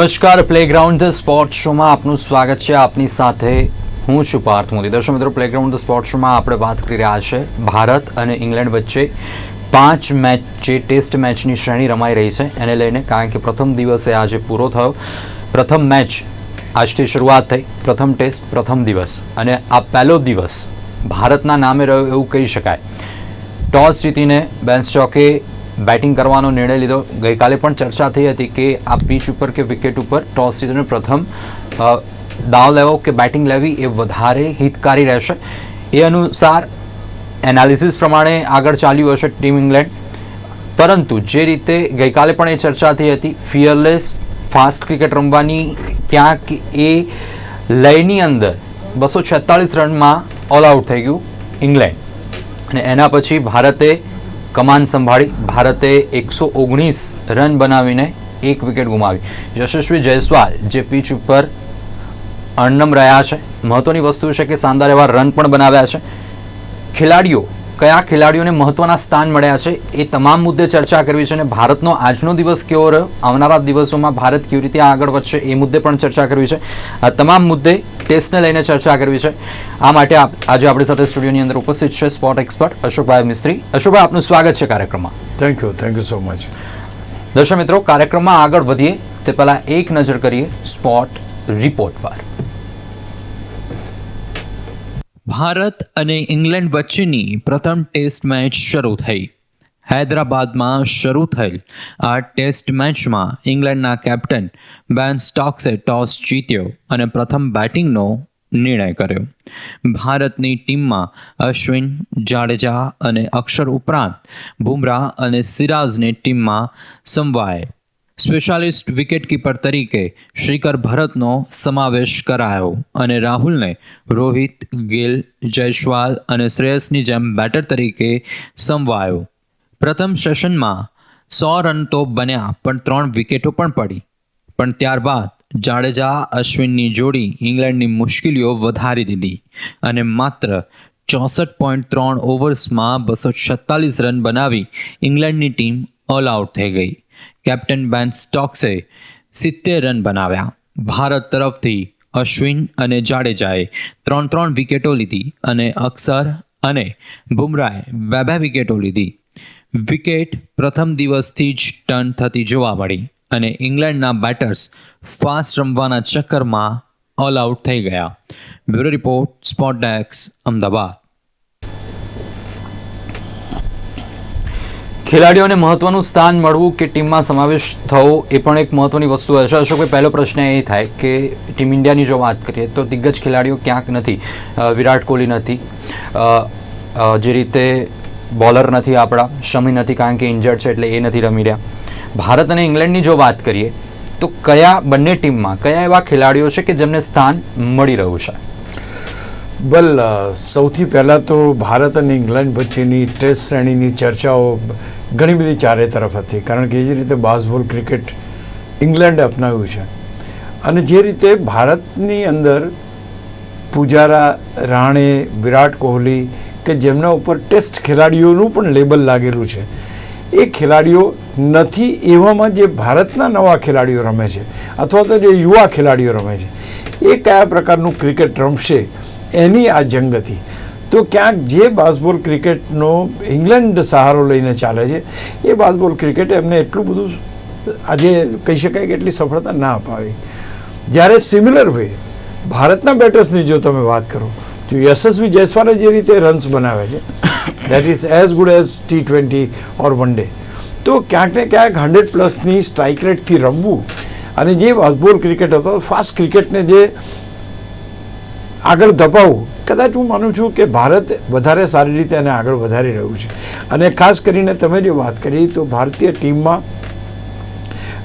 નમસ્કાર playground the sport શોમાં આપનું સ્વાગત છે. આપની સાથે હું છું પાર્થ મોદી. દર્શક મિત્રો પ્લેગ્રાઉન્ડ ધ સ્પોર્ટ શોમાં આપણે વાત કરી રહ્યા છે. ભારત અને ઇંગ્લેન્ડ વચ્ચે પાંચ મેચ, જે ટેસ્ટ મેચની શ્રેણી રમાઈ રહી છે. એને લઈને કારણ કે પ્રથમ દિવસે આજે પૂરો થયો. પ્રથમ મેચ આજથી શરૂઆત થઈ. પ્રથમ ટેસ્ટ, પ્રથમ દિવસ. અને આ પહેલો દિવસ ભારતના નામે રહ્યો એવું કહી શકાય. ટોસ જીતીને બેન્સ સ્ટોકે બેટિંગ કરવાનો નિર્ણય લીધો. ગઈકાલે પણ ચર્ચા થઈ હતી કે આ પીચ ઉપર કે વિકેટ ઉપર ટોસ જીતીને પ્રથમ દાવ લેવો કે બેટિંગ લેવી એ વધારે હિતકારી રહેશે. એ અનુસાર એનાલિસિસ પ્રમાણે આગળ ચાલ્યું હશે ટીમ ઇંગ્લેન્ડ. પરંતુ જે રીતે ગઈકાલે પણ એ ચર્ચા થઈ હતી, ફિયરલેસ, ફાસ્ટ ક્રિકેટ રમવાની ક્યાંક એ લયની અંદર બસો છેતાળીસ રનમાં ઓલ આઉટ થઈ ગયું ઇંગ્લેન્ડ. અને એના પછી ભારતે કમાન સંભાળી ભારતે એકસો ઓગણીસ રન બનાવીને એક વિકેટ ગુમાવી. યશસ્વી જયસ્વાલ જે પીચ ઉપર અણનમ રહ્યા છે. મહત્વની વસ્તુ છે કે શાનદાર એવા રન પણ બનાવ્યા છે. ખેલાડીઓ કયા ખેલાડીઓને મહત્વના સ્થાન મળ્યા છે એ તમામ મુદ્દે ચર્ચા કરવી છે અને ભારતનો આજનો દિવસ કેવો રહ્યો? આવનારા દિવસોમાં ભારત કેવી રીતે આગળ વધશે એ મુદ્દે પણ ચર્ચા કરવી છે. આ તમામ મુદ્દે ટેસ્ટને લઈને ચર્ચા કરવી છે. આ માટે આજે આપણી સાથે સ્ટુડિયોની અંદર ઉપસ્થિત છે સ્પોર્ટ એક્સપર્ટ અશોકભાઈ મિસ્ત્રી. અશોકભાઈ આપનું સ્વાગત છે કાર્યક્રમમાં. Thank you thank you so much દર્શક મિત્રો કાર્યક્રમમાં આગળ વધીએ તે પહેલાં એક નજર કરીએ સ્પોટ રિપોર્ટ પર. ભારત અને ઇંગ્લેન્ડ વચ્ચેની પ્રથમ ટેસ્ટ મેચ શરૂ થઈ. હૈદરાબાદમાં શરૂ થયેલ આ ટેસ્ટ મેચમાં ઇંગ્લેન્ડના કેપ્ટન બેન સ્ટોક્સે ટોસ જીત્યો અને પ્રથમ બેટિંગનો નિર્ણય કર્યો. ભારતની ટીમમાં અશ્વિન, જાડેજા અને અક્ષર ઉપરાંત બુમરાહ અને સિરાઝને ટીમમાં સમવાય સ્પેશિયાલિસ્ટ વિકેટકીપર તરીકે શ્રીકર ભરતનો સમાવેશ કરાયો અને રાહુલને રોહિત, ગિલ, જયસ્વાલ અને શ્રેયસની જેમ બેટર તરીકે સમવાયો પ્રથમ સેશનમાં સો રન તો બન્યા, પણ ત્રણ વિકેટો પણ પડી. પણ ત્યારબાદ જાડેજા, અશ્વિનની જોડી ઇંગ્લેન્ડની મુશ્કેલીઓ વધારી દીધી અને માત્ર ચોસઠ પોઈન્ટ ત્રણ ઓવર્સમાં બસો છત્તાલીસ રન બનાવી ઇંગ્લેન્ડની ટીમ ઓલ આઉટ થઈ ગઈ. કેપ્ટન બેન સ્ટોક્સે સિત્તેર રન બનાવ્યા. ભારત તરફથી અશ્વિન અને જાડેજાએ ત્રણ ત્રણ વિકેટો લીધી અને અક્ષર અને બુમરાએ બે બે વિકેટો લીધી. વિકેટ પ્રથમ દિવસથી જ ટર્ન થતી જોવા મળી અને ઇંગ્લેન્ડના બેટર્સ ફાસ્ટ રમવાના ચક્કરમાં ઓલ આઉટ થઈ ગયા. બ્યુરો રિપોર્ટ સ્પોટ ડેક્સ અમદાવાદ. ખેલાડીઓને મહત્વનું સ્થાન મળવું કે ટીમમાં સમાવેશ થવો એ પણ એક મહત્વની વસ્તુ હશે? અશોકભાઈ પહેલો પ્રશ્ન એ થાય કે ટીમ ઇન્ડિયાની જો વાત કરીએ તો દિગ્ગજ ખેલાડીઓ ક્યાંક નથી. વિરાટ કોહલી નથી. જે રીતે બોલર નથી આપણા, શમી નથી કારણ કે ઇન્જર્ડ છે એટલે એ નથી રમી રહ્યા. ભારત અને ઇંગ્લેન્ડની જો વાત કરીએ તો કયા બંને ટીમમાં કયા એવા ખેલાડીઓ છે કે જેમને સ્થાન મળી રહ્યું છે? વેલ સૌથી પહેલાં તો ભારત અને ઇંગ્લેન્ડ વચ્ચેની ટેસ્ટ શ્રેણીની ચર્ચાઓ ઘણી બધી ચારે તરફ હતી, કારણ કે જે રીતે બાસબોલ ક્રિકેટ ઇંગ્લેન્ડે અપનાવ્યું છે. અને જે રીતે ભારતની અંદર પૂજારા, રાણે, વિરાટ કોહલી કે જેમના ઉપર ટેસ્ટ ખેલાડીઓનું પણ લેબલ લાગેલું છે, એ ખેલાડીઓ નથી એવામાં જે ભારતના નવા ખેલાડીઓ રમે છે, અથવા તો જે યુવા ખેલાડીઓ રમે છે, એ કયા પ્રકારનું ક્રિકેટ રમશે એની આ જંગ હતી. તો ક્યાંક જે બાસ્બોલ ક્રિકેટનો ઇંગ્લેન્ડ સહારો લઈને ચાલે છે, એ બાસ્બોલ ક્રિકેટ એમને એટલું બધું આજે કહી શકાય કે એટલી સફળતા ના અપાવી. જ્યારે સિમિલર વે ભારતના બેટર્સની જો તમે વાત કરો, તો યશસ્વી જયસ્વાલે જે રીતે રન્સ બનાવે છે that is as good as T twenty or one day તો ક્યાંક ને ક્યાંક હંડ્રેડ પ્લસની સ્ટ્રાઇક રેટથી રમવું, અને જે બાસ્બોલ ક્રિકેટ હતો ફાસ્ટ ક્રિકેટને જે આગળ ધપાવવું કદાચ હું માનું છું કે ભારત વધારે સારી રીતે એને આગળ વધારી રહ્યું છે. અને ખાસ કરીને તમે જે વાત કરી, તો ભારતીય ટીમમાં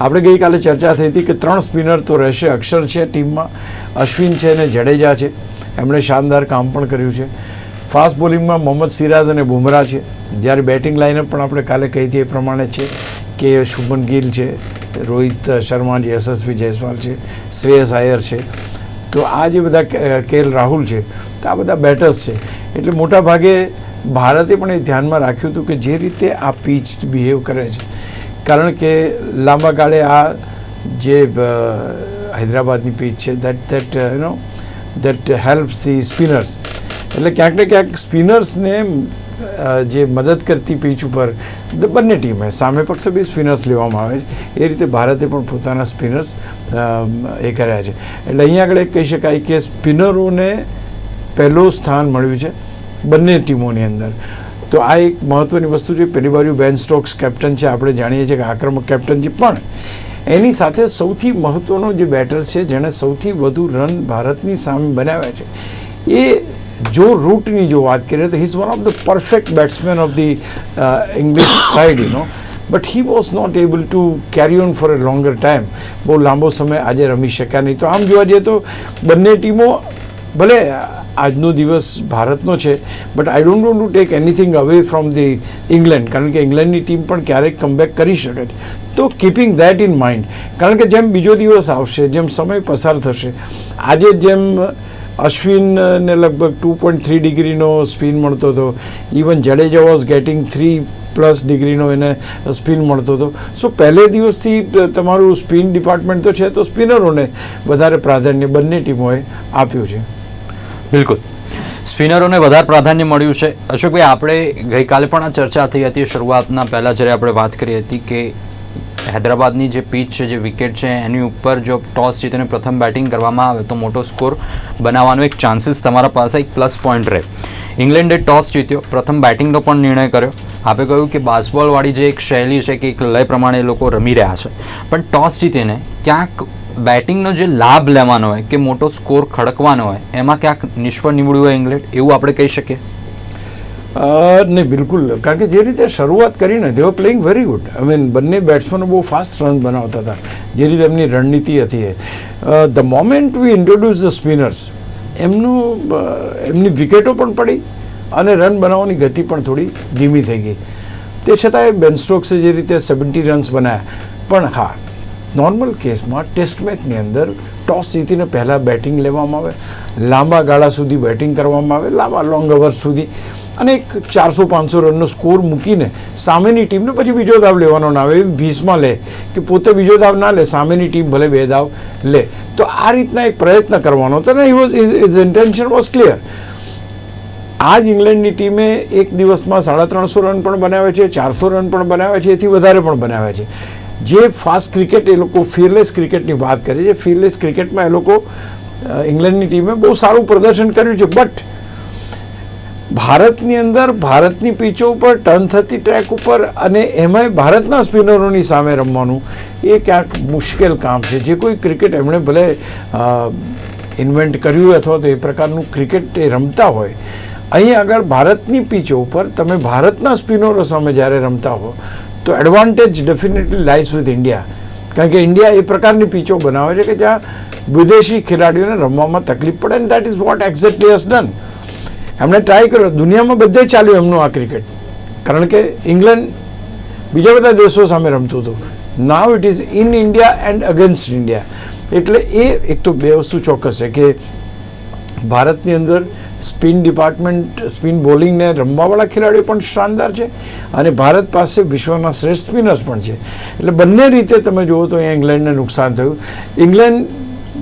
આપણે ગઈકાલે ચર્ચા થઈ હતી કે ત્રણ સ્પિનર તો રહેશે, અક્ષર છે ટીમમાં, અશ્વિન છે અને જડેજા છે. એમણે શાનદાર કામ પણ કર્યું છે. ફાસ્ટ બોલિંગમાં મોહમ્મદ સિરાજ અને બુમરાહ છે. જ્યારે બેટિંગ લાઇનઅપ પણ આપણે કાલે કહી હતી એ પ્રમાણે છે કે શુભન ગિલ છે, રોહિત શર્મા જે યશસ્વી જયસ્વાલ છે, શ્રેયસ આયર છે. તો આ જે બધા કેએલ રાહુલ છે, તો આ બધા બેટર્સ છે. એટલે મોટા ભાગે ભારતે પણ એ ધ્યાનમાં રાખ્યું હતું કે જે રીતે આ પીચ બિહેવ કરે છે. કારણ કે લાંબા ગાળે આ જે હૈદરાબાદની પીચ છે that that you know that helps the spinners. એટલે ક્યાંક ને ક્યાંક સ્પિનર્સને જે મદદ કરતી પીચ ઉપર બંને ટીમે સામે પક્ષે બી સ્પિનર્સ લેવામાં આવે છે. એ રીતે ભારતે પણ પોતાના સ્પિનર્સ એ કર્યા છે. એટલે અહીંયા આગળ એક કહી શકાય કે સ્પિનરોને પહેલું સ્થાન મળ્યું છે બંને ટીમોની અંદર. તો આ એક મહત્ત્વની વસ્તુ છે. પહેલી બાજુ બેન સ્ટોક્સ કેપ્ટન છે. આપણે જાણીએ છીએ કે આક્રમક કેપ્ટન છે. પણ એની સાથે સૌથી મહત્ત્વનો જે બેટર છે, જેણે સૌથી વધુ રન ભારતની સામે બનાવ્યા છે, એ જો રૂટની જો વાત કરીએ તો his one of the perfect batsman of the English side you know but he was not able to carry on for a longer time બહુ લાંબો સમય આજે રમી શક્યા નહીં. તો આમ જોવા જઈએ તો બંને ટીમો ભલે આજનો દિવસ ભારતનો છે but I don't want to take anything away from the England કારણ કે ઇંગ્લેન્ડની ટીમ પણ ક્યારેક કમબેક કરી શકે છે. તો કીપિંગ દેટ ઇન માઇન્ડ કારણ કે જેમ બીજો દિવસ આવશે, જેમ સમય પસાર થશે, આજે જેમ અશ્વિનને લગભગ ટુ પોઈન્ટ થ્રી ડિગ્રીનો સ્પિન મળતો હતો. Even Jadeja was getting three plus ડિગ્રીનો એને સ્પિન મળતો હતો. સો પહેલે દિવસથી તમારું સ્પિન ડિપાર્ટમેન્ટ તો છે, તો સ્પિનરોને વધારે પ્રાધાન્ય બંને ટીમોએ આપ્યું છે. બિલકુલ. સ્પિનરોને વધારે પ્રાધાન્ય મળ્યું છે. અશોકભાઈ, આપણે ગઈકાલે પણ આ ચર્ચા થઈ હતી. શરૂઆતના પહેલાં જ્યારે આપણે વાત કરી હતી કે હૈદરાબાદની જે પીચ છે, જે વિકેટ છે, એની ઉપર જો ટોસ જીતીને પ્રથમ બેટિંગ કરવામાં આવે તો મોટો સ્કોર બનાવવાનો એક ચાન્સીસ તમારા પાસે એક પ્લસ પોઈન્ટ રહે. ઇંગ્લેન્ડે ટોસ જીત્યો. પ્રથમ બેટિંગનો પણ નિર્ણય કર્યો. આપે કહ્યું કે બાસ્બોલવાળી જે એક શૈલી છે કે એક લય પ્રમાણે એ લોકો રમી રહ્યા છે. પણ ટોસ જીતીને ક્યાંક બેટિંગનો જે લાભ લેવાનો હોય કે મોટો સ્કોર ખડકવાનો હોય, એમાં ક્યાંક નિષ્ફળ નીવડ્યું હોય ઇંગ્લેન્ડ? એવું આપણે કહી શકીએ. નહીં, બિલકુલ. કારણ કે જે રીતે શરૂઆત કરીને they were playing very good I mean બંને બેટ્સમેનો બહુ ફાસ્ટ રન બનાવતા હતા. જે રીતે એમની રણનીતિ હતી the moment we introduce the spinners એમનું એમની વિકેટો પણ પડી અને રન બનાવવાની ગતિ પણ થોડી ધીમી થઈ ગઈ. તે છતાંય બેન સ્ટોક્સે જે રીતે સેવન્ટી રન્સ બનાવ્યા પણ હા નોર્મલ કેસમાં ટેસ્ટ મેચની અંદર ટોસ જીતીને પહેલાં બેટિંગ લેવામાં આવે. લાંબા ગાળા સુધી બેટિંગ કરવામાં આવે. લાંબા લોંગ અવર્સ સુધી. અને એક ચારસો પાંચસો રનનો સ્કોર મૂકીને સામેની ટીમને પછી બીજો દાવ લેવાનો ના આવે વીસમાં લે કે પોતે બીજો દાવ ના લે, સામેની ટીમ ભલે બે દાવ લે. તો આ રીતના એક પ્રયત્ન કરવાનો હતો ને was is intention was clear આજ ઇંગ્લેન્ડની ટીમે એક દિવસમાં સાડા ત્રણસો રન પણ બનાવ્યા છે, ચારસો રન પણ બનાવ્યા છે, એથી વધારે પણ બનાવ્યા છે. જે ફાસ્ટ ક્રિકેટ એ લોકો ફિરલેસ ક્રિકેટની વાત કરે છે. ફિરલેસ ક્રિકેટમાં એ લોકો ઇંગ્લેન્ડની ટીમે બહુ સારું પ્રદર્શન કર્યું છે. બટ ભારતની અંદર ભારતની પીચો ઉપર ટર્ન થતી ટ્રેક ઉપર અને એમાંય ભારતના સ્પિનરોની સામે રમવાનું એ ક્યાંક મુશ્કેલ કામ છે. જે કોઈ ક્રિકેટ એમણે ભલે ઇન્વેન્ટ કર્યું અથવા તો એ પ્રકારનું ક્રિકેટ એ રમતા હોય, અહીં આગળ ભારતની પીચો ઉપર તમે ભારતના સ્પિનરો સામે જ્યારે રમતા હો, તો advantage definitely lies with India કારણ કે ઇન્ડિયા એ પ્રકારની પીચો બનાવે છે કે જ્યાં વિદેશી ખેલાડીઓને રમવામાં તકલીફ પડે ને that is what exactly has done એમણે ટ્રાય કર્યો. દુનિયામાં બધે ચાલ્યું એમનું આ ક્રિકેટ કારણ કે ઇંગ્લેન્ડ બીજા બધા દેશો સામે રમતું હતું. Now it is in India and against India એટલે એ એક તો બે વસ્તુ ચોક્કસ છે કે ભારતની અંદર સ્પિન ડિપાર્ટમેન્ટ સ્પિન બોલિંગને રમવાવાળા ખેલાડીઓ પણ શાનદાર છે અને ભારત પાસે વિશ્વના શ્રેષ્ઠ સ્પિનર્સ પણ છે. એટલે બંને રીતે તમે જુઓ તો અહીંયા ઇંગ્લેન્ડને નુકસાન થયું. ઇંગ્લેન્ડ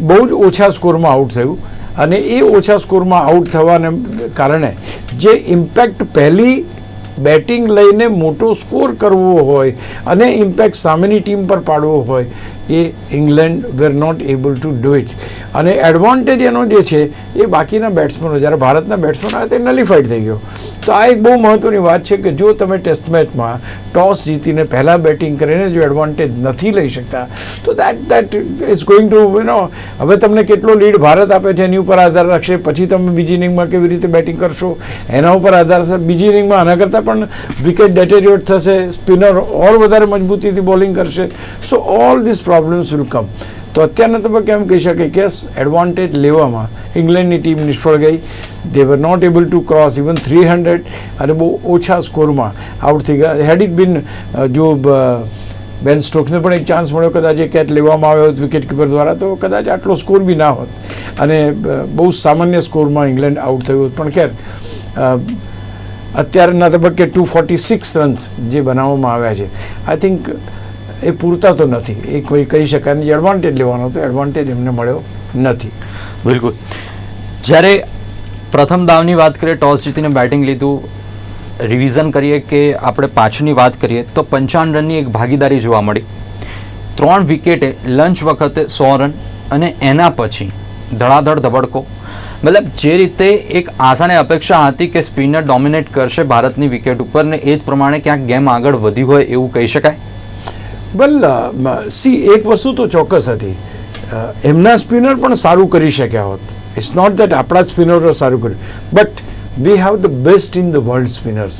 બહુ જ ઓછા સ્કોરમાં આઉટ થયું. અને એ ઓછા સ્કોરમાં આઉટ થવાને કારણે જે ઇમ્પેક્ટ પહેલી બેટિંગ લઈને મોટો સ્કોર કરવો હોય અને ઇમ્પેક્ટ સામેની ટીમ પર પાડવો હોય, એ England were not able to do it. અને એડવાન્ટેજ એનો જે છે, એ બાકીના બેટ્સમેનો, જ્યારે ભારતના બેટ્સમેન આવે તે નલિફાઈડ થઈ ગયો. તો આ એક બહુ મહત્ત્વની વાત છે કે જો તમે ટેસ્ટ મેચમાં ટોસ જીતીને પહેલાં બેટિંગ કરીને જો એડવાન્ટેજ નથી લઈ શકતા, તો that that is going to you know હવે તમને કેટલો લીડ ભારત આપે છે એની ઉપર આધાર રાખશે, પછી તમે બીજી ઇનિંગમાં કેવી રીતે બેટિંગ કરશો, એના ઉપર આધાર છે. બીજી ઇનિંગમાં આના કરતાં પણ વિકેટ ડેટેરિયોટ થશે સ્પિનર ઓર વધારે મજબૂતીથી બોલિંગ કરશે. So all this problems will come તો અત્યારના તબક્કે એમ કહી શકાય કે એડવાન્ટેજ લેવામાં ઇંગ્લેન્ડની ટીમ નિષ્ફળ ગઈ. They were not able to cross even three hundred અને બહુ ઓછા સ્કોરમાં આઉટ થઈ ગયા. હેડ ઇટ બીન જો બેન સ્ટોક્સને પણ એક ચાન્સ મળ્યો, કદાચ એ કેચ લેવામાં આવ્યો હોત વિકેટ કીપર દ્વારા, તો કદાચ આટલો સ્કોર બી ના હોત. અને બહુ સામાન્ય સ્કોરમાં ઇંગ્લેન્ડ આઉટ થયું હોત. પણ ખેર અત્યારના તબક્કે ટુ ફોર્ટી સિક્સ રન્સ જે બનાવવામાં આવ્યા છે. આઈ થિંક એ પૂરતા તો નથી. એ કોઈ કહી શકાય નહીં એડવાન્ટેજ લેવાનો તો એડવાન્ટેજ એમને મળ્યો નથી. બિલકુલ. જ્યારે પ્રથમ દાવની વાત કરીએ, ટોસ જીતીને બેટિંગ લીધું રિવિઝન કરીએ કે આપણે પાછળની વાત કરીએ, તો પંચાવન રનની એક ભાગીદારી જોવા મળી. ત્રણ વિકેટે લંચ વખતે સો રન અને એના પછી ધડાધડ ધબડકો. મતલબ જે રીતે એક આશાને અપેક્ષા હતી કે સ્પિનર ડોમિનેટ કરશે ભારતની વિકેટ ઉપર ને એ જ પ્રમાણે ક્યાંક ગેમ આગળ વધી હોય એવું કહી શકાય. વેલ સી, એક વસ્તુ તો ચોક્કસ હતી. એમના સ્પિનર પણ સારું કરી શક્યા હોત. ઇટ્સ નોટ દેટ આપણા જ સ્પિનરો સારું કર્યું. But we have the best in the world spinners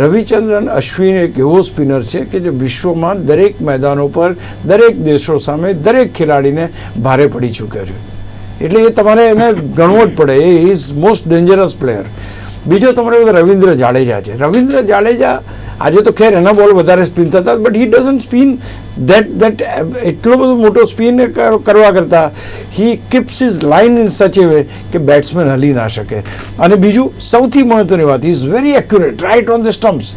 Ravichandran Ashwin એક એવો સ્પિનર છે કે જે વિશ્વમાં દરેક મેદાનો પર, દરેક દેશો સામે, દરેક ખેલાડીને ભારે પડી ચૂક્યો છે. એટલે એ તમારે એને ગણવો જ પડે. એ ઇઝ મોસ્ટ ડેન્જરસ પ્લેયર બીજો તમારે રવિન્દ્ર જાડેજા છે. રવિન્દ્ર જાડેજા આજે તો ખેર એના બોલ વધારે સ્પિન થતા but he doesn't spin that that એટલો બધો મોટો સ્પિન કરવા કરતાં he keeps is line in such a way કે બેટ્સમેન હલી ના શકે. અને બીજું સૌથી મહત્વની વાત is very accurate right on the stumps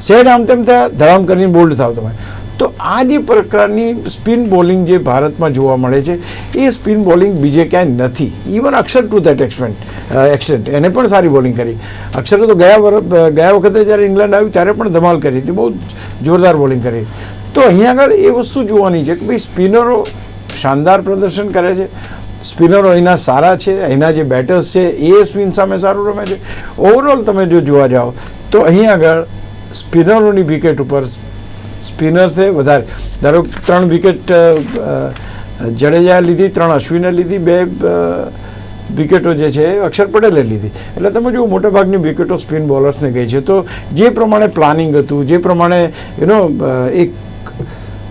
share આમ તેમ ત્યાં ધરામ કરીને બોલ્ડ થાવ તમે. તો આ જે પ્રકારની સ્પિન બોલિંગ જે ભારતમાં જોવા મળે છે, એ સ્પિન બોલિંગ બીજે ક્યાંય નથી. Even Axar to that extent extent એને પણ સારી બોલિંગ કરી. અક્ષરે તો ગયા વર, ગયા વખતે જ્યારે ઇંગ્લેન્ડ આવ્યું, ત્યારે પણ ધમાલ કરી હતી. બહુ જોરદાર બોલિંગ કરી. તો અહીંયા આગળ એ વસ્તુ જોવાની છે કે ભાઈ સ્પિનરો શાનદાર પ્રદર્શન કરે છે. સ્પિનરો અહીંના સારા છે, અહીંના જે બેટર્સ છે, એ સ્પિન સામે સારું રમે છે. ઓવરઓલ તમે જો જોવા જાઓ, તો અહીં આગળ સ્પિનરોની વિકેટ ઉપર સ્પિનર્સે વધારે. ધારો ત્રણ વિકેટ જડેજા લીધી, ત્રણ અશ્વિને લીધી, બે વિકેટો જે છે અક્ષર પટેલે લીધી. એટલે તમે જુઓ, મોટાભાગની વિકેટો સ્પિન બોલર્સને ગઈ છે. તો જે પ્રમાણે પ્લાનિંગ હતું, જે પ્રમાણે યુનો એક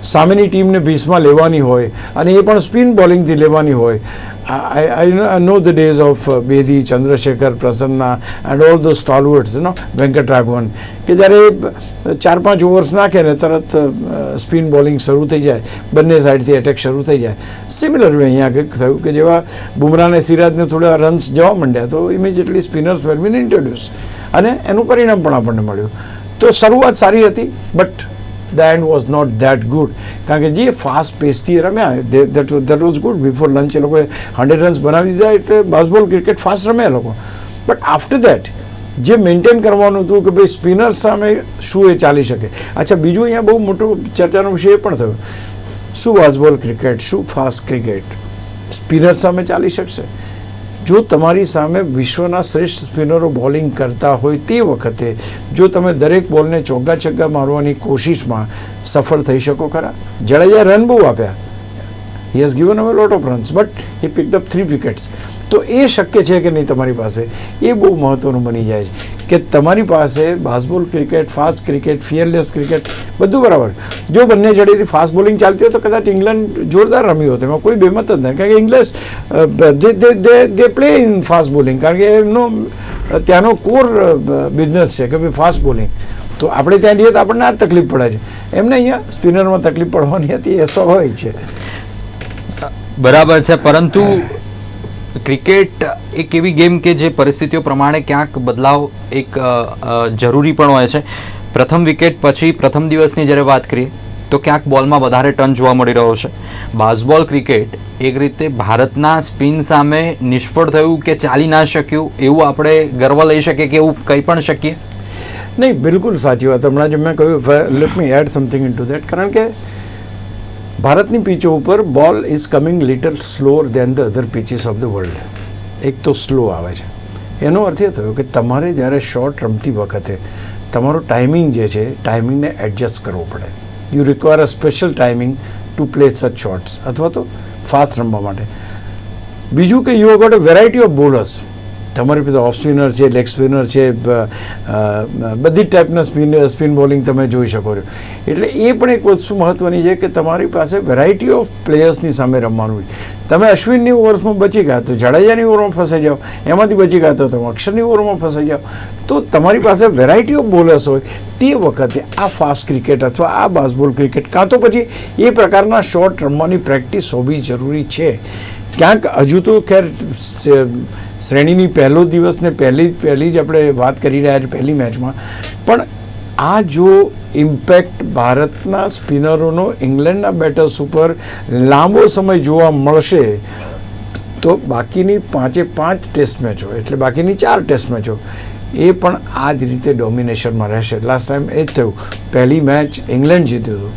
સામેની ટીમને ભીસમાં લેવાની હોય અને એ પણ સ્પિન બોલિંગથી લેવાની હોય I know the days of Bedi Chandrasekhar Prasanna and all you know, નો Raghavan કે જ્યારે ચાર પાંચ ઓવર્સ નાખે ને તરત સ્પિન બોલિંગ શરૂ થઈ જાય બંને સાઈડથી એટેક શરૂ થઈ જાય સિમિલર વે અહીંયા કંઈક થયું કે જેવા બુમરાને સિરાજને થોડા રન્સ જવા માંડ્યા તો immediately spinners were been introduce અને એનું પરિણામ પણ આપણને મળ્યું તો શરૂઆત સારી હતી but the end was not that good કારણ કે જે ફાસ્ટ પેસથી રમ્યા that that was good before lunch એ લોકોએ હંડ્રેડ રન્સ બનાવી દીધા, એટલે બાસબોલ ક્રિકેટ ફાસ્ટ રમે એ લોકો. બટ આફ્ટર દેટ જે મેન્ટેન કરવાનું હતું કે ભાઈ સ્પિનર સામે શું એ ચાલી શકે? અચ્છા, બીજું અહીંયા બહુ મોટો ચર્ચાનો વિષય એ પણ થયો. શું બાસબોલ ક્રિકેટ શું ફાસ્ટ ક્રિકેટ સ્પિનર સામે ચાલી શકશે? જો તમારી સામે વિશ્વના શ્રેષ્ઠ સ્પિનરો બોલિંગ કરતા હોય તે વખતે, જો તમે દરેક બોલને ચોગ્ગા છગ્ગા મારવાની કોશિશમાં સફળ થઈ શકો ખરા? જડેજા રન બહુ આપ્યા. He has given away lot of runs but he picked up three wickets તો એ શક્ય છે કે નહીં તમારી પાસે? એ બહુ મહત્ત્વનું બની જાય છે. કે તમારી પાસે bazball cricket fast cricket fearless cricket બધું બરાબર. જો બંને જડેથી ફાસ્ટ બોલિંગ ચાલતી હોય તો કદાચ ઇંગ્લેન્ડ જોરદાર રમ્યું હોત. એમાં કોઈ બેમત જ નથી. કારણ કે England they they play in fast bowling કારણ કે એમનો ત્યાંનો કોર બિઝનેસ છે કે ભાઈ ફાસ્ટ બોલિંગ તો આપણે ત્યાં જઈએ તો આપણને આ તકલીફ પડે છે. એમને અહીંયા સ્પિનરમાં તકલીફ પડવાની હતી, એ સ્વાભાવિક છે. બરાબર છે. પરંતુ ક્રિકેટ એક એવી ગેમ કે જે પરિસ્થિતિઓ પ્રમાણે ક્યાંક બદલાવ એક જરૂરી પણ હોય છે. પ્રથમ વિકેટ પછી પ્રથમ દિવસની જ્યારે વાત કરીએ, તો ક્યાંક બોલમાં વધારે ટર્ન જોવા મળી રહ્યો છે. બાસબોલ ક્રિકેટ એક રીતે ભારતના સ્પિન સામે નિષ્ફળ થયું કે ચાલી ના શક્યું, એવું આપણે ગર્વ લઈ શકીએ કે એવું કંઈ પણ શકીએ? નહીં, બિલકુલ સાચી વાત. હમણાં જે મેં કહ્યું let me add something in to that કારણ કે ભારતની પીચો ઉપર ball is coming little slower than the other pitches of the world. એક તો સ્લો આવે છે. એનો અર્થ એ થયો કે તમારે જ્યારે શોર્ટ રમતી વખતે તમારો ટાઈમિંગ જે છે, ટાઈમિંગને એડજસ્ટ કરવો પડે. You require a special timing to play such shots અથવા તો ફાસ્ટ રમવા માટે. બીજું કે you got a variety of bowlers તમારી પાસે ઓફ સ્પિનર છે લેગ સ્પિનર છે બધી ટાઈપના સ્પિન સ્પિન બોલિંગ તમે જોઈ શકો છો. એટલે એ પણ એક વસ્તુ મહત્ત્વની છે કે તમારી પાસે વેરાયટી ઓફ પ્લેયર્સની સામે રમવાનું હોય. તમે અશ્વિનની ઓવર્સમાં બચી ગયા તો જાડેજાની ઓવરમાં ફસાઈ જાઓ, એમાંથી બચી ગયા તો તમે અક્ષરની ઓવરમાં ફસાઈ જાઓ. તો તમારી પાસે વેરાયટી ઓફ બોલર્સ હોય તે વખતે આ ફાસ્ટ ક્રિકેટ અથવા આ બાસબોલ ક્રિકેટ કાં તો પછી એ પ્રકારના શોર્ટ રમવાની પ્રેક્ટિસ હોવી જરૂરી છે. ક્યાંક હજુ તો ખેર શ્રેણીની પહેલો દિવસને પહેલી પહેલી જ આપણે વાત કરી રહ્યા છીએ પહેલી મેચમાં. પણ આ જો ઇમ્પેક્ટ ભારતના સ્પિનરોનો ઇંગ્લેન્ડના બેટર્સ ઉપર લાંબો સમય જોવા મળશે, તો બાકીની પાંચે પાંચ ટેસ્ટ મેચો એટલે બાકીની ચાર ટેસ્ટ મેચો એ પણ આ જ રીતે ડોમિનેશનમાં રહેશે. લાસ્ટ ટાઈમ એ જ થયું. પહેલી મેચ ઇંગ્લેન્ડ જીત્યું હતું.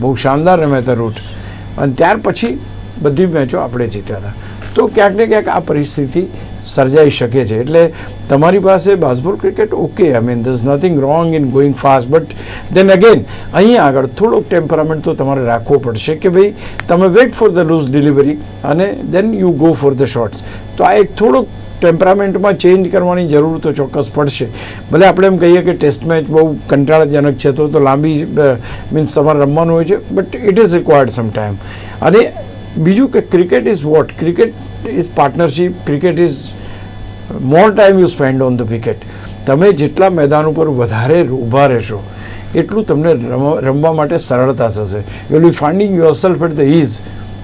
બહુ શાનદાર રમ્યા હતા રૂટ અને ત્યાર પછી બધી મેચો આપણે જીત્યા હતા. તો ક્યાંક ને ક્યાંક આ પરિસ્થિતિ સર્જાઈ શકે છે. એટલે તમારી પાસે bazball cricket okay I mean there's nothing wrong in going fast but then again અહીંયા આગળ થોડોક ટેમ્પરામેન્ટ તો તમારે રાખવો પડશે કે ભાઈ, તમે wait for the loose delivery અને then you go for the shots તો આ એક થોડુંક ટેમ્પરામેન્ટમાં ચેન્જ કરવાની જરૂર તો ચોક્કસ પડશે. ભલે આપણે એમ કહીએ કે ટેસ્ટ મેચ બહુ કંટાળાજનક છે તો તો લાંબી મીન્સ તમારે રમવાનું હોય છે but it is required some time અને બીજું કે cricket is what cricket is partnership cricket is more time you spend on the wicket તમે જેટલા મેદાન ઉપર વધારે ઊભા રહેશો, એટલું તમને રમ- રમવા માટે સરળતા થશે. You will finding yourself at the is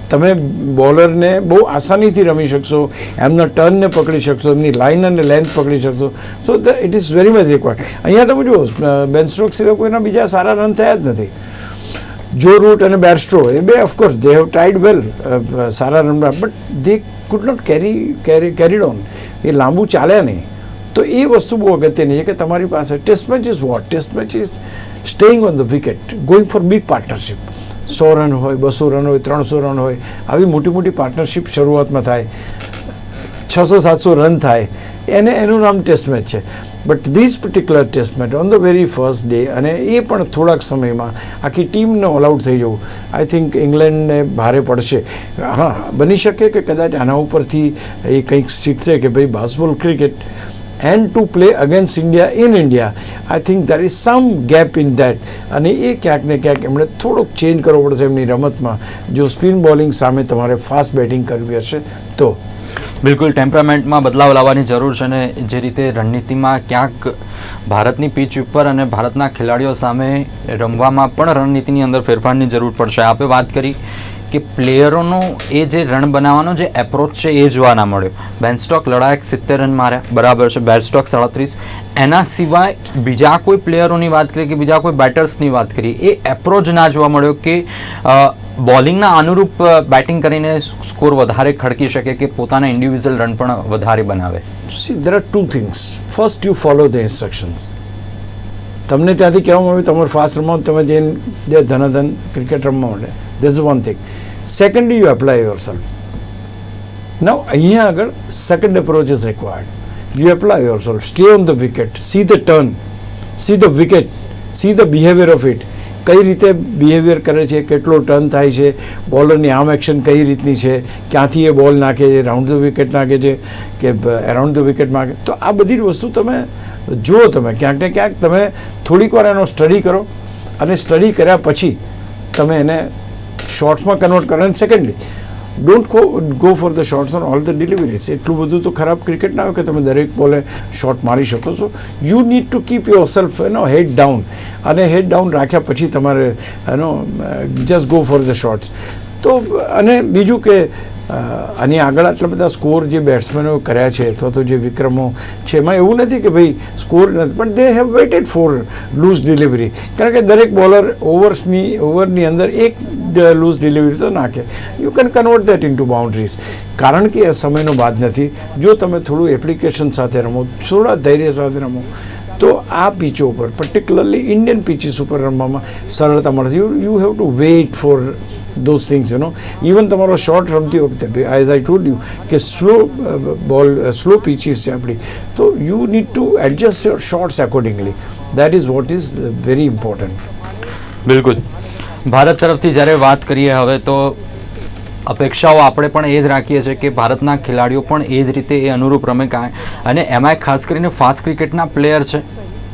તમે બોલરને બહુ આસાનીથી રમી શકશો, એમના ટર્નને પકડી શકશો, એમની લાઇન અને લેન્થ પકડી શકશો. So it is very much required અહીંયા તમે જુઓ બેન સ્ટ્રોક સિવાય કોઈના બીજા સારા રન થયા જ નથી. જો રૂટ અને બેરસ્ટ્રો એ બે of course they have tried well Sara run but they could not carry carry carried on એ લાંબુ ચાલ્યા નહીં. તો એ વસ્તુ બહુ અગત્યની છે કે તમારી પાસે test match is what test match is staying on the wicket going for big partnership so run હોય, બસો રન હોય, ત્રણસો રન હોય, આવી મોટી મોટી પાર્ટનરશિપ શરૂઆતમાં થાય. છસો સાતસો રન થાય. એને એનું નામ ટેસ્ટ મેચ છે. But this particular test match on the very first day અને એ પણ થોડાક સમયમાં આખી ટીમને ઓલ આઉટ થઈ જવું. આઈ થિંક ઇંગ્લેન્ડને ભારે પડશે. હા, બની શકે કે કદાચ આના ઉપરથી એ કંઈક શીખશે કે ભાઈ bazball cricket and to play against India in India I think there is some gap in that અને એ ક્યાંક ને ક્યાંક એમણે થોડોક ચેન્જ કરવો પડશે એમની રમતમાં. જો સ્પિન બોલિંગ સામે તમારે ફાસ્ટ બેટિંગ કરવી હશે, તો. બિલકુલ ટેમ્પરામેન્ટમાં બદલાવ લાવવાની જરૂર છે અને જે રીતે રણનીતિમાં ક્યાંક ભારતની પીચ ઉપર અને ભારતના ખેલાડીઓ સામે રમવામાં પણ રણનીતિની અંદર ફેરફારની જરૂર પડશે. આપે વાત કરી કે પ્લેયરોનો એ જે રન બનાવવાનો જે એપ્રોચ છે એ જોવા ના મળ્યો. બેનસ્ટોક લડાયક સિત્તેર રન માર્યા. બરાબર છે. બેટસ્ટોક સાડત્રીસ. એના સિવાય બીજા કોઈ પ્લેયરોની વાત કરીએ કે બીજા કોઈ બેટર્સની વાત કરીએ એ એપ્રોચ ના જોવા મળ્યો કે બોલિંગના અનુરૂપ બેટિંગ કરીને સ્કોર વધારે ખડકી શકે કે પોતાના ઇન્ડિવિજ્યુઅલ રન પણ વધારે બનાવે? See there are two things first you follow the instructions તમને ત્યાંથી કહેવામાં આવ્યું, તમારે ફાસ્ટ રમો, તમે જઈને જે ધનાધન ક્રિકેટ રમવા માટે that's one thing second you apply yourself now અહીંયા આગળ second approach is required you apply yourself stay on the wicket see the turn see the wicket see the behaviour of it કઈ રીતે behaviour કરે છે, કેટલો turn થાય છે બોલરની arm action કઈ રીતની છે, ક્યાંથી એ બોલ નાખે છે રાઉન્ડ ધ વિકેટ નાખે છે, કે એરાઉન્ડ ધ વિકેટ નાખે. તો આ બધી જ વસ્તુ તમે જુઓ તમે, ક્યાંક ને ક્યાંક તમે થોડીક વાર એનો સ્ટડી કરો અને સ્ટડી કર્યા પછી તમે એને શોર્ટ્સમાં કન્વર્ટ કરો. અને secondly don't go go for the shots on all the deliveries એટલું બધું તો ખરાબ ક્રિકેટ ના હોય કે તમે દરેક બોલે શોટ મારી શકો છો. You need to keep yourself એનો હેડ ડાઉન અને હેડ ડાઉન રાખ્યા પછી તમારે એનો just go for the shots તો, અને બીજું કે આની આગળ આટલા બધા સ્કોર જે બેટ્સમેનો કર્યા છે, અથવા તો જે વિક્રમો છે, એમાં એવું નથી કે ભાઈ સ્કોર નથી, પણ they have waited for loose delivery કારણ કે દરેક બોલર ઓવર્સની ઓવરની અંદર એક લૂઝ ડિલિવરી તો નાખે. You can convert that in to boundaries કારણ કે એ સમયનો બાદ નથી. જો તમે થોડું એપ્લિકેશન સાથે રમો, થોડા ધૈર્ય સાથે રમો, તો આ પીચો ઉપર પર્ટિક્યુલરલી ઇન્ડિયન પીચીસ ઉપર રમવામાં સરળતા મળશે you you have to wait for those things you know even તમારો શોર્ટ રમતી વખતે એઝ આઈ ટોલ્ડ યુ કે સ્લો બોલ સ્લો પીચીસ છે આપણી તો you need to adjust your shots accordingly that is what is very important બિલકુલ. ભારત તરફથી જ્યારે વાત કરીએ હવે, તો અપેક્ષાઓ આપણે પણ એ જ રાખીએ છીએ કે ભારતના ખેલાડીઓ પણ એ જ રીતે એ અનુરૂપ રમે અને એમાંય ખાસ કરીને ફાસ્ટ ક્રિકેટના પ્લેયર છે.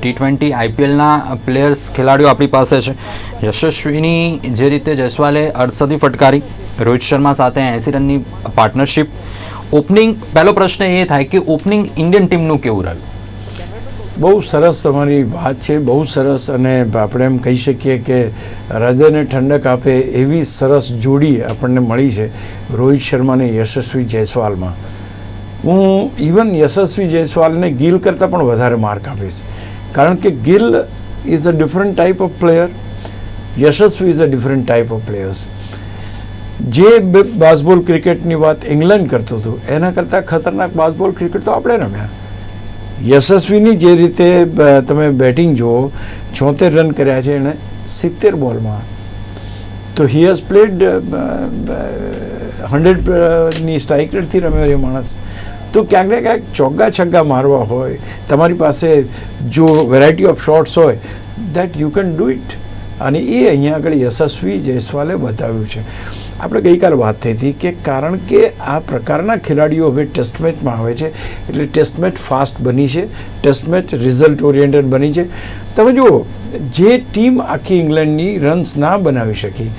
ટી ટ્વેન્ટી આઈપીએલના પ્લેયર્સ, ખેલાડીઓ આપણી પાસે છે. યશસ્વીની જે રીતે જયસ્વાલે અડસદી ફટકારી, રોહિત શર્મા સાથે એસી રનની પાર્ટનરશિપ. ઓપનિંગ, પહેલો પ્રશ્ન એ થાય કે ઓપનિંગ ઇન્ડિયન ટીમનું કેવું રહ્યું? બહુ સરસ તમારી વાત છે, બહુ સરસ અને આપણે એમ કહી શકીએ કે હૃદયને ઠંડક આપે એવી સરસ જોડી આપણને મળી છે રોહિત શર્માને યશસ્વી જયસ્વાલમાં. હું ઇવન યશસ્વી જયસ્વાલને ગિલ કરતાં પણ વધારે માર્ક આપીશ. કારણ કે Gill is a different type of player Yashasvi is a different type of players જે બાસબોલ ક્રિકેટની વાત ઇંગ્લેન્ડ કરતું હતું, એના કરતાં ખતરનાક બાસબોલ ક્રિકેટ તો આપણે રમ્યા. યશસ્વીની જે રીતે તમે બેટિંગ જુઓ, છોતેર રન કર્યા છે એણે સિત્તેર બોલમાં. તો હી હેઝ પ્લેડ હંડ્રેડની સ્ટ્રાઇક રેટથી રમ્યો એ માણસ. તો ક્યાંક ને ક્યાંક ચોગ્ગા છગ્ગા મારવા હોય, તમારી પાસે જો વેરાયટી ઓફ શોટ્સ હોય that you can do it અને એ અહીંયા આગળ યશસ્વી જયસ્વાલે બતાવ્યું છે. આપણે ગઈકાલ વાત થઈ હતી કે કારણ કે આ પ્રકારના ખેલાડીઓ હવે ટેસ્ટ મેચમાં આવે છે, એટલે ટેસ્ટ મેચ ફાસ્ટ બની છે ટેસ્ટ મેચ રિઝલ્ટ ઓરિએન્ટેડ બની છે. તમે જુઓ, જે ટીમ આખી ઇંગ્લેન્ડની રન્સ ના બનાવી શકી,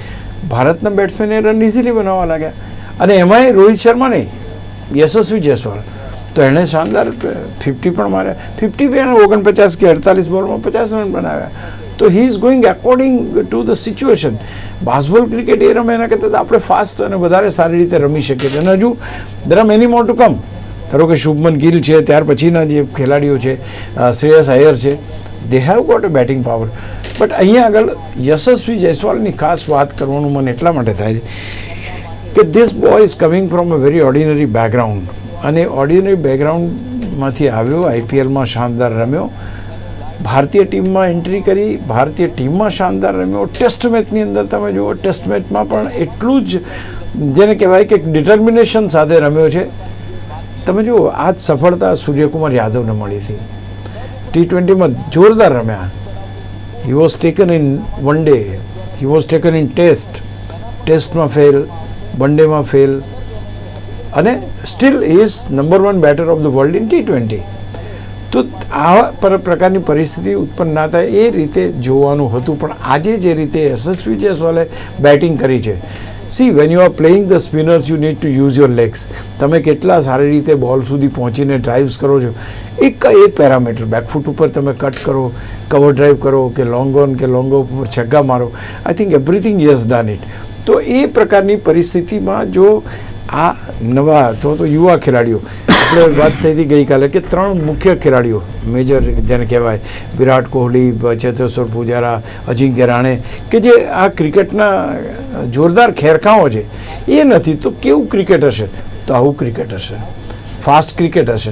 ભારતના બેટ્સમેને રન ઇઝીલી બનાવવા લાગ્યા. અને એમાંય રોહિત શર્મા નહીં, યશસ્વી જયસ્વાલ. તો એણે શાનદાર ફિફ્ટી પણ માર્યા. ફિફ્ટી બી ઓગણપચાસ કે અડતાલીસ બોલમાં પચાસ રન બનાવ્યા. તો he is going according to the situation bazball cricket એ રમે એના કરતાં આપણે ફાસ્ટ અને વધારે સારી રીતે રમી શકીએ છીએ અને હજુ દર મેની મોર ટુ કમ ધારો કે શુભમન ગિલ છે ત્યાર પછીના જે ખેલાડીઓ છે શ્રેયસ અયર છે they have got a batting power but અહીંયા આગળ યશસ્વી જયસ્વાલની ખાસ વાત કરવાનું મને એટલા માટે થાય છે કે this boy is coming from a very ordinary background અને ઓર્ડિનરી બેકગ્રાઉન્ડમાંથી આવ્યો આઈપીએલમાં શાનદાર રમ્યો ભારતીય ટીમમાં એન્ટ્રી કરી, ભારતીય ટીમમાં શાનદાર રમ્યો. ટેસ્ટ મેચની અંદર તમે જુઓ ટેસ્ટ મેચમાં પણ એટલું જ જેને કહેવાય કે ડિટર્મિનેશન સાથે રમ્યો છે. તમે જુઓ આ જ સફળતા સૂર્યકુમાર યાદવને મળી હતી. ટી ટ્વેન્ટીમાં જોરદાર રમ્યા. He was taken in one day he was taken in test ટેસ્ટમાં ફેલ વન ડેમાં ફેલ અને still is number one batter of the world in T twenty તો આવા પર પ્રકારની પરિસ્થિતિ ઉત્પન્ન ના થાય એ રીતે જોવાનું હતું. પણ આજે જે રીતે યશસ્વી જયસ્વાલે બેટિંગ કરી છે see when you are playing the spinners you need to use your legs તમે કેટલા સારી રીતે બોલ સુધી પહોંચીને ડ્રાઇવ્સ કરો છો. એક એ પેરામીટર બેકફૂટ ઉપર તમે કટ કરો કવર ડ્રાઈવ કરો, કે લોંગ ઓન કે લોંગ ઓફ ઉપર છગ્ગા મારો. I think everything yes done it તો એ પ્રકારની પરિસ્થિતિમાં જો આ નવા અથવા તો યુવા ખેલાડીઓ આપણે વાત થઈ હતી ગઈકાલે કે ત્રણ મુખ્ય ખેલાડીઓ, મેજર જેને કહેવાય, વિરાટ કોહલી ચેતેશ્વર પૂજારા, અજિંક્ય રાણે, કે જે આ ક્રિકેટના જોરદાર ખેરખાઓ છે, એ નથી. તો કેવું ક્રિકેટ હશે? તો આવું ક્રિકેટ હશે. ફાસ્ટ ક્રિકેટ હશે.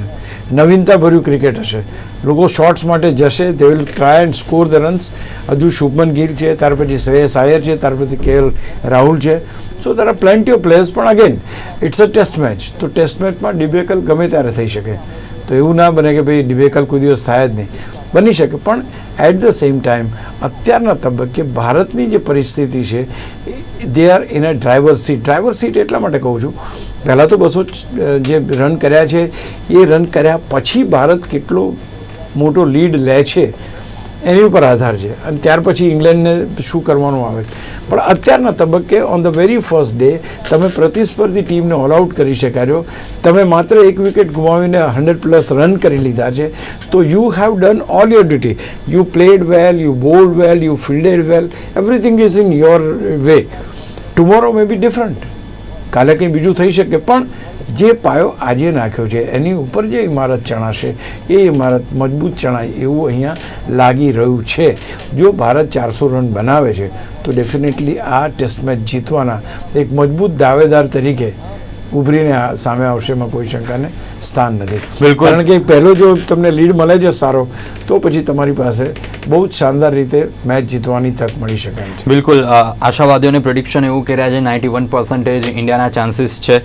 નવીનતાભર્યું ક્રિકેટ હશે. લોકો શોર્ટ્સ માટે જશે. They will try and score the runs હજુ શુભમન ગિલ છે, ત્યાર પછી શ્રેયસ આયર છે, ત્યાર પછી કેએલ રાહુલ છે. So there are plenty of players પણ again it's a test match તો ટેસ્ટ મેચમાં ડિબેકલ ગમે ત્યારે થઈ શકે. તો એવું ના બને કે ભાઈ ડિબેકલ કોઈ દિવસ થાય જ નહીં. બની શકે. પણ એટ ધ સેમ ટાઈમ અત્યારના તબક્કે ભારતની જે પરિસ્થિતિ છે they are in a driver seat driver seat એટલા માટે કહું છું, પહેલાં તો બસો જે રન કર્યા છે, એ રન કર્યા પછી ભારત કેટલો મોટો લીડ લે છે એની ઉપર આધાર છે. અને ત્યાર પછી ઇંગ્લેન્ડને શું કરવાનું આવે પણ અત્યારના તબક્કે on the very first day તમે પ્રતિસ્પર્ધી ટીમને ઓલ આઉટ કરી શકાયો તમે માત્ર એક વિકેટ ગુમાવીને હંડ્રેડ પ્લસ રન કરી લીધા છે. તો you have done all your duty you played well you bowled well you fielded well everything is in your way tomorrow may be different કાલે કંઈ બીજું થઈ શકે. પણ જે પાયો આજે નાખ્યો છે, એની ઉપર જે ઇમારત ચણાશે એ ઇમારત મજબૂત ચણાય એવું અહીંયા લાગી રહ્યું છે. જો ભારત ચારસો રન બનાવે છે, તો ડેફિનેટલી આ ટેસ્ટ મેચ જીતવાના એક મજબૂત દાવેદાર તરીકે ઉભરીને સામે આવશે એમાં કોઈ શંકાને સ્થાન નથી. બિલકુલ. કારણ કે પહેલો જો તમને લીડ મળે છે સારો તો પછી તમારી પાસે બહુ જ શાનદાર રીતે મેચ જીતવાની તક મળી શકે છે. બિલકુલ આશાવાદીઓને પ્રિડિક્શન એવું કહી રહ્યા છે નાઇન્ટી વન પર્સન્ટેજ ઇન્ડિયાના ચાન્સીસ છે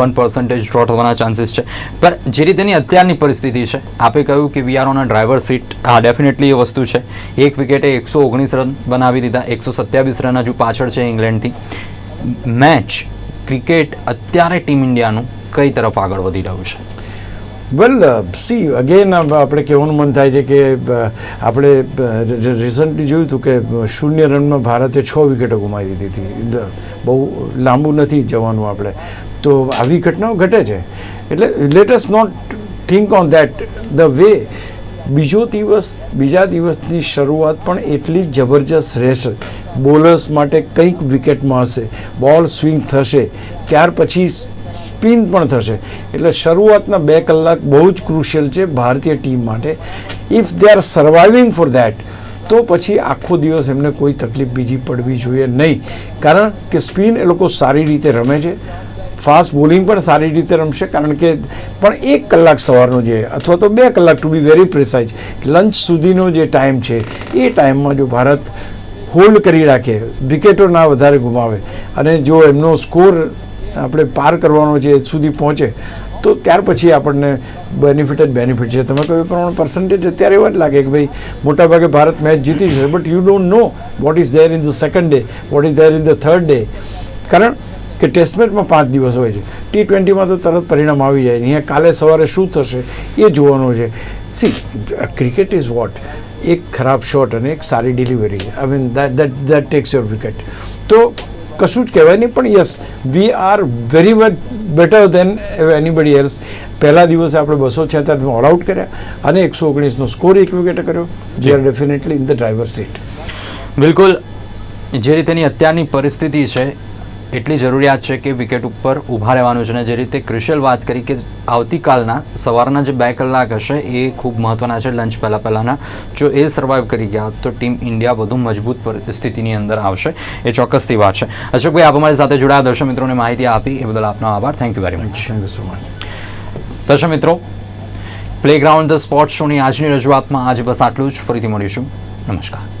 વન પર્સન્ટેજ ડ્રો થવાના ચાન્સીસ છે. પણ જે રીતેની અત્યારની પરિસ્થિતિ છે આપે કહ્યું કે we are on a driver seat હા ડેફિનેટલી એ વસ્તુ છે. એક વિકેટે એકસો ઓગણીસ રન બનાવી દીધા એકસો સત્યાવીસ રન હજુ પાછળ છે ઇંગ્લેન્ડથી. મેચ ક્રિકેટ અત્યારે ટીમ ઇન્ડિયાનું કઈ તરફ આગળ વધી રહ્યું છે? વેલ સી અગેન આપણે કહેવાનું મન થાય છે કે આપણે રિસન્ટલી જોયું હતું કે શૂન્ય રનમાં ભારતે છ વિકેટો ગુમાવી દીધી હતી. બહુ લાંબુ નથી જવાનું આપણે. તો આવી ઘટનાઓ ઘટે છે. એટલે let not think on that the way બીજો દિવસ, બીજા દિવસની શરૂઆત પણ એટલી જબરજસ્ત રહેશે. બોલર્સ માટે કંઈક વિકેટમાં હશે બોલ સ્વિંગ થશે. ત્યાર પછી સ્પિન પણ થશે. એટલે શરૂઆતના બે કલાક બહુ જ ક્રુશિયલ છે ભારતીય ટીમ માટે. If they are surviving for that તો પછી આખો દિવસ એમને કોઈ તકલીફ બીજી પડવી જોઈએ નહીં. કારણ કે સ્પિન એ લોકો સારી રીતે રમે છે. ફાસ્ટ બોલિંગ પણ સારી રીતે રમશે, કારણ કે પણ એક કલાક સવારનો જે, અથવા તો બે કલાક to be very precise lunch સુધીનો જે ટાઈમ છે, એ ટાઈમમાં જો ભારત હોલ્ડ કરી રાખે વિકેટો ના વધારે ગુમાવે, અને જો એમનો સ્કોર આપણે પાર કરવાનો છે સુધી પહોંચે, તો ત્યાર પછી આપણને બેનિફિટ જ બેનિફિટ છે. તમે કહ્યું પ્રમાણે પર્સન્ટેજ અત્યારે એવા જ લાગે કે ભાઈ, મોટાભાગે ભારત મેચ જીતી છે but you don't know what is there in the second day what is there in the third day કારણ કે ટેસ્ટ મેચમાં પાંચ દિવસ હોય છે. ટી ટ્વેન્ટીમાં તો તરત પરિણામ આવી જાય. અહીંયા કાલે સવારે શું થશે એ જોવાનું છે. સી ક્રિકેટ ઇઝ વોટ એક ખરાબ શોટ અને એક સારી delivery I mean that that that takes your wicket તો કશું જ કહેવાય નહીં, પણ yes we are very much better than anybody else પહેલા દિવસે આપણે બસો છેતાલીસ ઓલ આઉટ કર્યા અને એકસો ઓગણીસનો સ્કોર એક વિકેટે કર્યો. જે are definitely in the driver seat બિલકુલ. જે રીતેની અત્યારની પરિસ્થિતિ છે એટલી જરૂરિયાત છે કે વિકેટ ઉપર ઊભા રહેવાનું છે અને જે રીતે ક્રિશિયલ વાત કરી કે આવતીકાલના સવારના જે બે કલાક હશે એ ખૂબ મહત્ત્વના છે લંચ પહેલાં પહેલાંના. જો એ સર્વાઈવ કરી ગયા તો ટીમ ઇન્ડિયા વધુ મજબૂત પરિસ્થિતિની અંદર આવશે. એ ચોક્કસથી વાત છે. અશોકભાઈ આપ અમારી સાથે જોડાયા. દર્શક મિત્રોને માહિતી આપી એ બદલ આપનો આભાર. Thank you very much thank you so much દર્શક મિત્રો પ્લેગ્રાઉન્ડ ધ સ્પોર્ટ શોની આજની રજૂઆતમાં આજે બસ આટલું જ. ફરીથી મળીશું. નમસ્કાર.